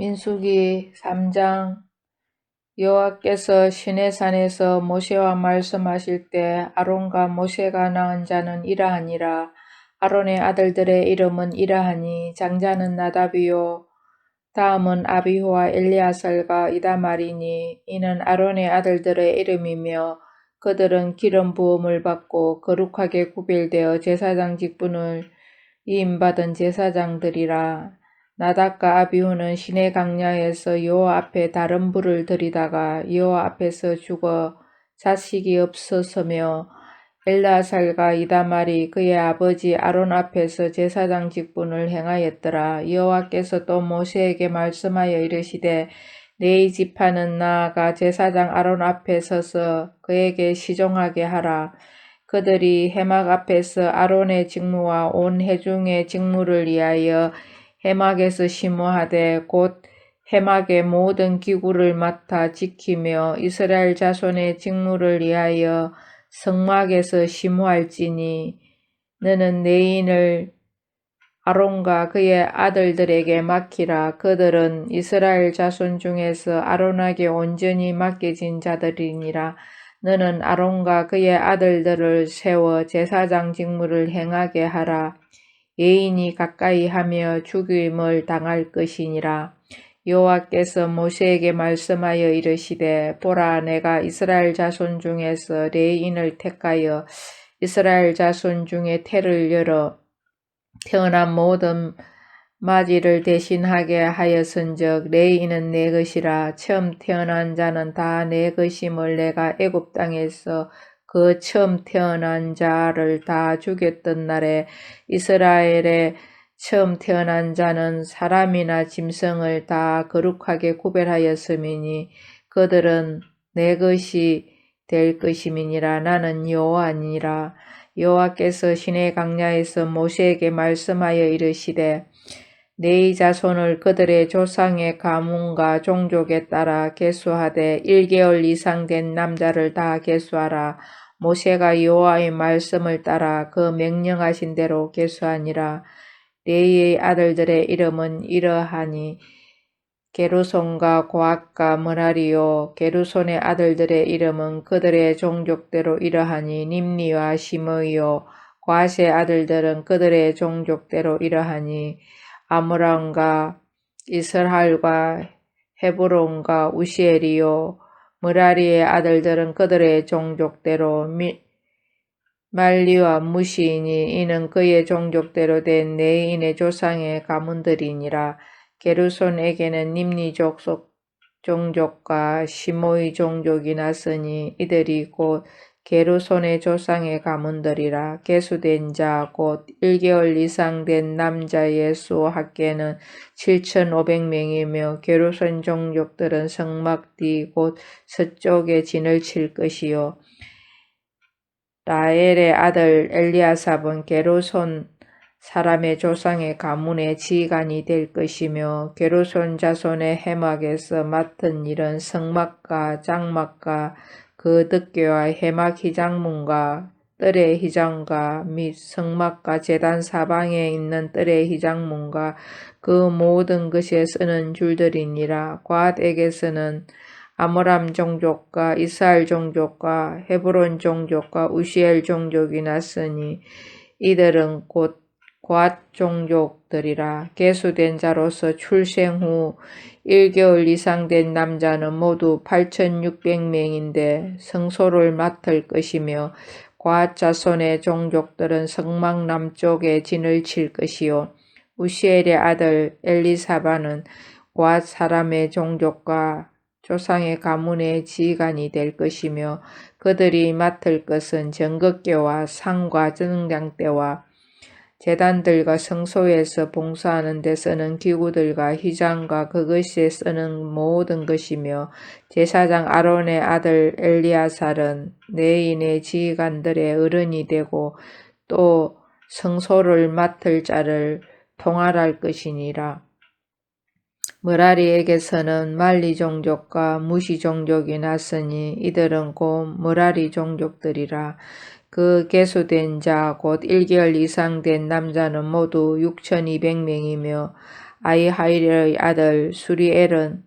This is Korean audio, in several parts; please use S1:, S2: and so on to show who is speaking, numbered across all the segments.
S1: 민수기 3장 여호와께서 시내산에서 모세와 말씀하실 때 아론과 모세가 낳은 자는 이러하니라. 아론의 아들들의 이름은 이러하니 장자는 나답이요. 다음은 아비후와 엘리아살과 이다말이니 이는 아론의 아들들의 이름이며 그들은 기름 부음을 받고 거룩하게 구별되어 제사장 직분을 이임받은 제사장들이라 나답과 아비후는 시내 강야에서 여호와 앞에 다른 불을 들이다가 여호와 앞에서 죽어 자식이 없었으며 엘라살과 이다말이 그의 아버지 아론 앞에서 제사장 직분을 행하였더라. 여호와께서 또 모세에게 말씀하여 이르시되 네 지파는 나아가 제사장 아론 앞에 서서 그에게 시종하게 하라. 그들이 해막 앞에서 아론의 직무와 온 회중의 직무를 위하여 해막에서 심호하되 곧 해막의 모든 기구를 맡아 지키며 이스라엘 자손의 직무를 위하여 성막에서 심호할지니 너는 내 인을 아론과 그의 아들들에게 맡기라. 그들은 이스라엘 자손 중에서 아론에게 온전히 맡겨진 자들이니라. 너는 아론과 그의 아들들을 세워 제사장 직무를 행하게 하라. 예인이 가까이 하며 죽임을 당할 것이니라. 여호와께서 모세에게 말씀하여 이르시되 보라 내가 이스라엘 자손 중에서 레인을 택하여 이스라엘 자손 중에 태를 열어 태어난 모든 마지를 대신하게 하였은즉 레인은 내 것이라 처음 태어난 자는 다 내 것임을 내가 애굽 땅에서 그 처음 태어난 자를 다 죽였던 날에 이스라엘의 처음 태어난 자는 사람이나 짐승을 다 거룩하게 구별하였음이니 그들은 내 것이 될 것임이니라. 나는 여호와니라. 여호와께서 신의 강야에서 모세에게 말씀하여 이르시되 네 자손을 그들의 조상의 가문과 종족에 따라 계수하되 1개월 이상 된 남자를 다 계수하라 모세가 여호와의 말씀을 따라 그 명령하신 대로 계수하니라. 레이의 아들들의 이름은 이러하니 게루손과 고악과 머라리요 게루손의 아들들의 이름은 그들의 종족대로 이러하니 님니와 시므이요 과세 아들들은 그들의 종족대로 이러하니 아므랑과 이스라엘과 헤브론과 우시엘이요 무라리의 아들들은 그들의 종족대로 미, 말리와 무시이니 이는 그의 종족대로 된 네인의 조상의 가문들이니라. 게르손에게는 님리족 속 종족과 시모이 종족이 났으니 이들이 곧 게르손의 조상의 가문들이라 계수된 자 곧 1개월 이상 된 남자의 수 학계는 7,500명이며 게르손 종족들은 성막 뒤곧 서쪽에 진을 칠 것이요. 라엘의 아들 엘리아삽은 게르손 사람의 조상의 가문의 지간이 될 것이며 게르손 자손의 해막에서 맡은 일은 성막과 장막과 그 득교와 해막 희장문과 뜰의 희장과 및 성막과 재단 사방에 있는 뜰의 희장문과 그 모든 것에 쓰는 줄들이니라. 곶에게서는 아모람 종족과 이스라엘 종족과 헤브론 종족과 우시엘 종족이 났으니 이들은 곧 곶 종족들이라 계수된 자로서 출생 후 1개월 이상 된 남자는 모두 8,600명인데 성소를 맡을 것이며 과 자손의 종족들은 성막 남쪽에 진을 칠 것이요. 우시엘의 아들 엘리사바는 과 사람의 종족과 조상의 가문의 지휘관이 될 것이며 그들이 맡을 것은 정극계와 상과 정량대와 재단들과 성소에서 봉사하는 데 쓰는 기구들과 휘장과 그것에 쓰는 모든 것이며 제사장 아론의 아들 엘리아살은 내인의 지휘관들의 어른이 되고 또 성소를 맡을 자를 통할할 것이니라. 머라리에게서는 말리 종족과 무시 종족이 났으니 이들은 곧 머라리 종족들이라. 그 개수된 자 곧 1개월 이상 된 남자는 모두 6,200명이며 아이하일의 아들 수리엘은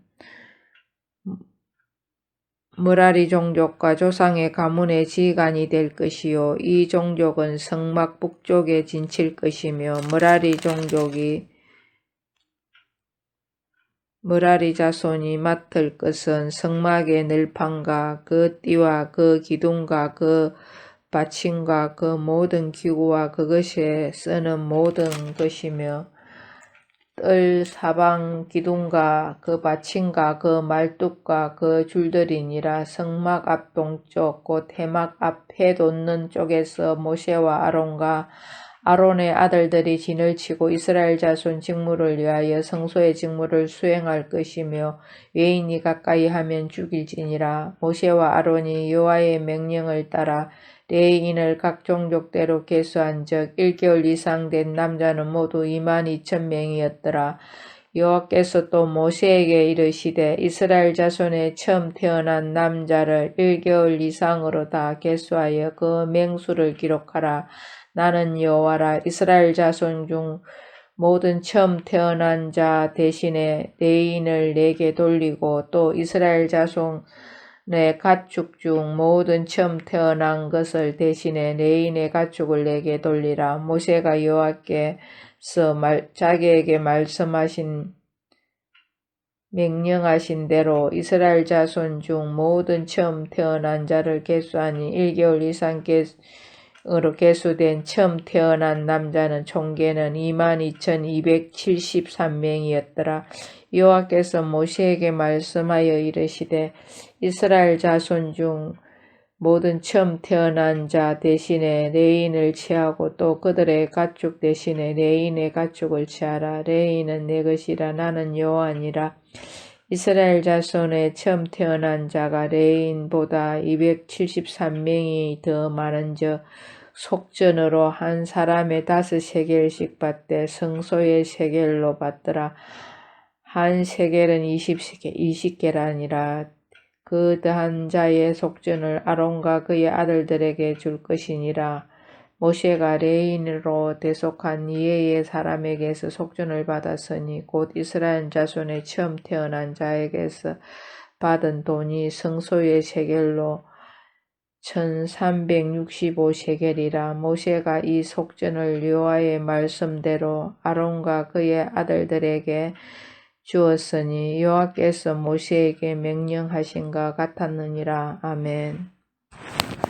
S1: 무라리 종족과 조상의 가문의 지간이 될 것이요. 이 종족은 성막 북쪽에 진칠 것이며 무라리 종족이 무라리 자손이 맡을 것은 성막의 늘판과 그 띠와 그 기둥과 그 받침과 그 모든 기구와 그것에 쓰는 모든 것이며 뜰 사방 기둥과 그 받침과 그 말뚝과 그 줄들이니라. 성막 앞 동쪽 곧 해막 앞에 돋는 쪽에서 모세와 아론과 아론의 아들들이 진을 치고 이스라엘 자손 직무를 위하여 성소의 직무를 수행할 것이며 외인이 가까이 하면 죽일지니라. 모세와 아론이 여호와의 명령을 따라 레인을 각 종족대로 계수한 적 1개월 이상 된 남자는 모두 2만 2천 명이었더라. 여호와께서 또 모세에게 이르시되 이스라엘 자손에 처음 태어난 남자를 1개월 이상으로 다 계수하여 그 맹수를 기록하라. 나는 여호와라 이스라엘 자손 중 모든 처음 태어난 자 대신에 레인을 내게 돌리고 또 이스라엘 자손 내 가축 중 모든 처음 태어난 것을 대신에 레인의 가축을 내게 돌리라. 모세가 여호와께서 말, 자기에게 말씀하신 명령하신 대로 이스라엘 자손 중 모든 처음 태어난 자를 계수하니 1개월 이상 계으로 계수된 처음 태어난 남자는 총계는 22,273명이었더라. 여호와께서 모세에게 말씀하여 이르시되 이스라엘 자손 중 모든 처음 태어난 자 대신에 레인을 취하고 또 그들의 가축 대신에 레인의 가축을 취하라. 레인은 내 것이라 나는 여호와니라. 이스라엘 자손의 처음 태어난 자가 레인보다 273명이 더 많은즉 속전으로 한 사람의 다섯 세겔씩 받되 성소의 세겔로 받더라. 한 세겔은 20세겔, 20개라니라. 그 더한 자의 속전을 아론과 그의 아들들에게 줄 것이니라. 모세가 레인으로 대속한 이해의 사람에게서 속전을 받았으니 곧 이스라엘 자손의 처음 태어난 자에게서 받은 돈이 성소의 세겔로 1365세겔이라 모세가 이 속전을 여호와의 말씀대로 아론과 그의 아들들에게 주었으니 여호와께서 모세에게 명령하신 것 같았느니라. 아멘.